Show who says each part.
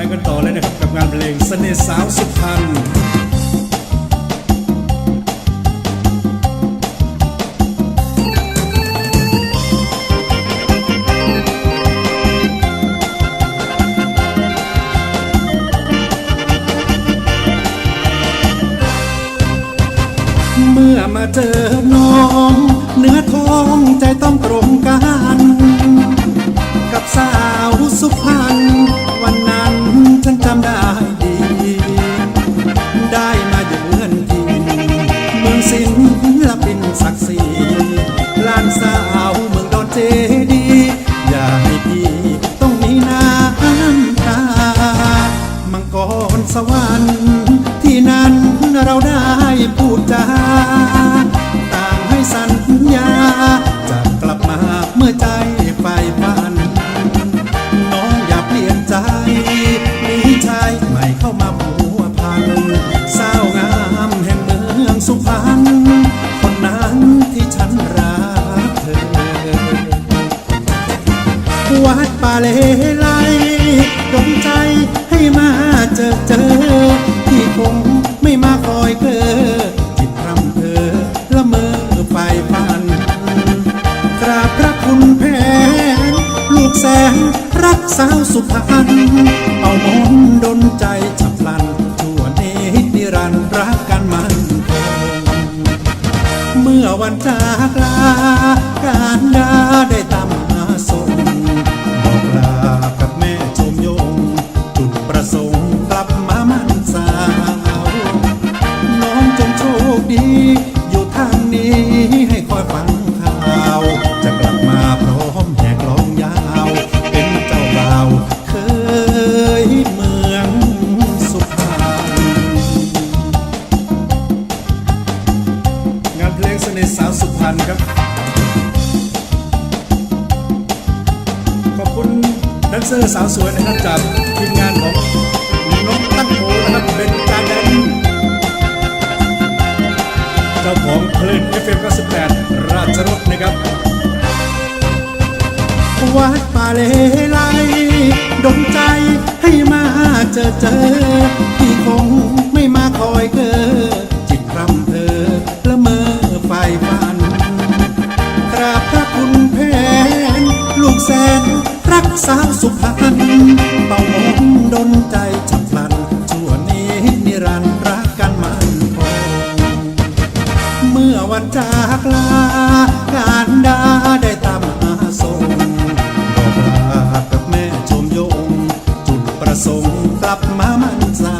Speaker 1: ไปกันต่อเลยนะครับกับงานเพลงเสน่ห์สาวสุพรรณเมื่อมาเจอน้อง เนื้อทองใจต้องตร ได้พูดจาต่างให้สัญญา จะกลับมาเมื่อใจไฟฝัน น้องอย่าเปลี่ยนใจ มีชายใหม่เข้ามาผัวพันสาวงามแห่งเมืองสุพรรณคนนั้นที่ฉันรักเธอ วัดป่าเลไลดลใจให้มาเจอเจอที่คง แสงรักสาวสุพรรณเอามนต์ดนใจฉับพลันชั่วนิดนิรันดร์รักกันมันเมื่อวันจากลาการดาได้ งานสาวสุพรรณครับ ขอบคุณแดนเซอร์สาวสวยนะครับจากทีมงานของน้องตั้งโหนะครับเป็นการแดนเจ้าของคลื่น FM 98ราชรถนะครับวัดป่าเลไลดนใจให้มาเจอเจอที่คงไม่มาคอยเกอ รักสาวสุพรรณเป่ามดนใจฉับพลัน ชั่วนี้นิรันดร์รักกันมันคงเมื่อวันจากลา การดาได้ตามมาส่งบอกลากับแม่ชมยง จุดประสงค์กลับมามันสา